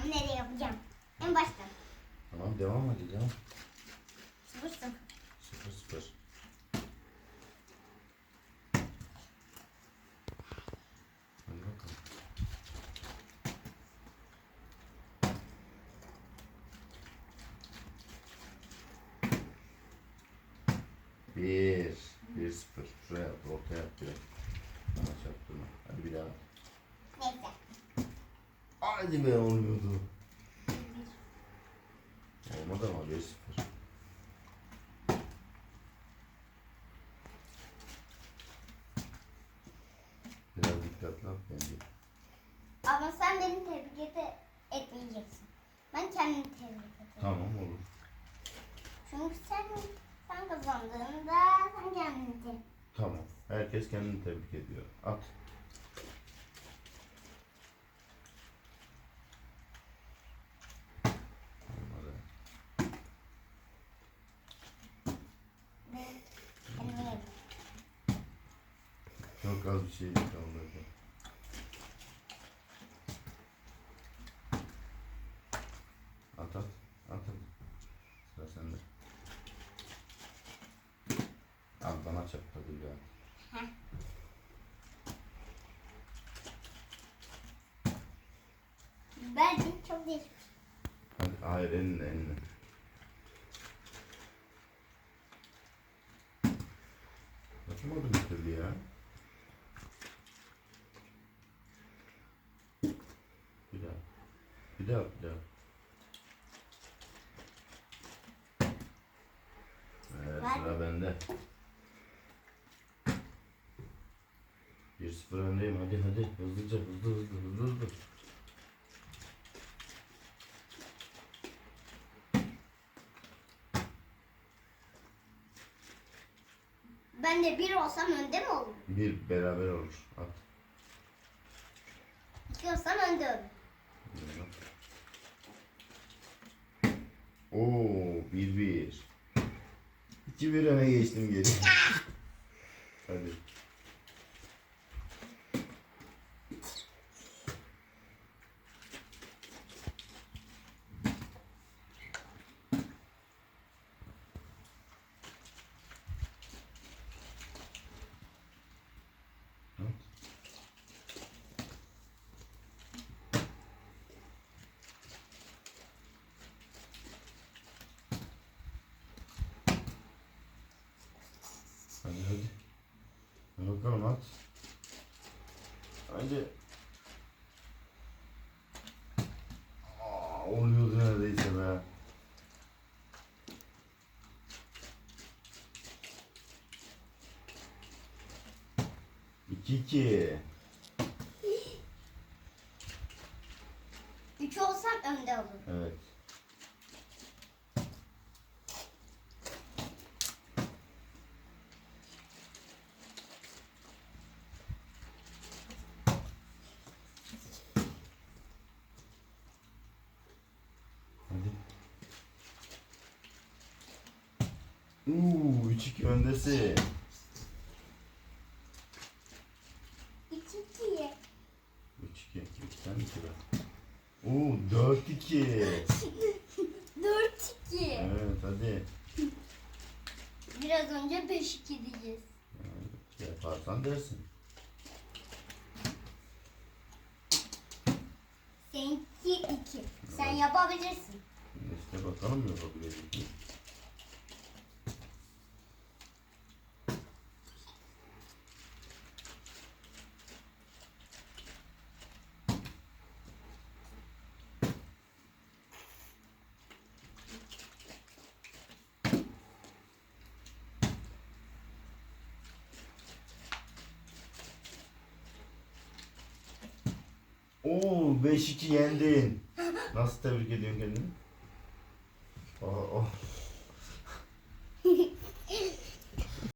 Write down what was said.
Ama nereye yapacağım? En baştan. Tamam devam hadi devam. Sıfır sıfır. Sıfır sıfır. Hadi bakalım. Bir. Bir sıfır. Şuraya at, ortaya at biraz. Bana çarptırma. Hadi bir daha. Neyse. Hadi be oluyordu. Olmadı ama bir sıfır. Biraz dikkatli at bence. Ama sen beni tebrik et etmeyeceksin. Ben kendimi tebrik edeceğim. Tamam olur. Çünkü sen sen kazandığında sen kendini tebrik Tamam. Herkes kendini tebrik ediyor. At. Olmadı. Ben kendime yedim. Çok az bir şey kaldı. At at. At at. Sıra sende. Al bana çarptı ya. Bence çok değişik. Hadi, hayır elinle elinle. Yapamadım bir türlü ya. Bir daha. Bir daha bir daha. Evet sıra bende. 1-0 öndeyim hadi hadi hızlıca hızlı hızlı hızlı hızlı. Ben de bir olsam önde mi olurum? Bir beraber olur. At. İki olsam önde olurum. Oo, bir bir. İki bir öne geçtim geri. Hadi. Hadi hadi. Hadi bakalım at. Hadi. Aa, oluyordu neredeyse be. İki iki. Üç olsam önde olurum. Evet. Hadi. Uuu 3-2 öndesin. İki ikiye. 3-2. Sen mi sıra? Oo 4-2. Dört iki. Evet hadi. Biraz önce beş iki diyeceğiz. Yaparsan dersin. Seninki iki. Sen yapabilirsin. İşte bakalım yapabilecek mi? Oo 5-2 yendin. Nasıl tebrik ediyorsun kendini? Aa, oh.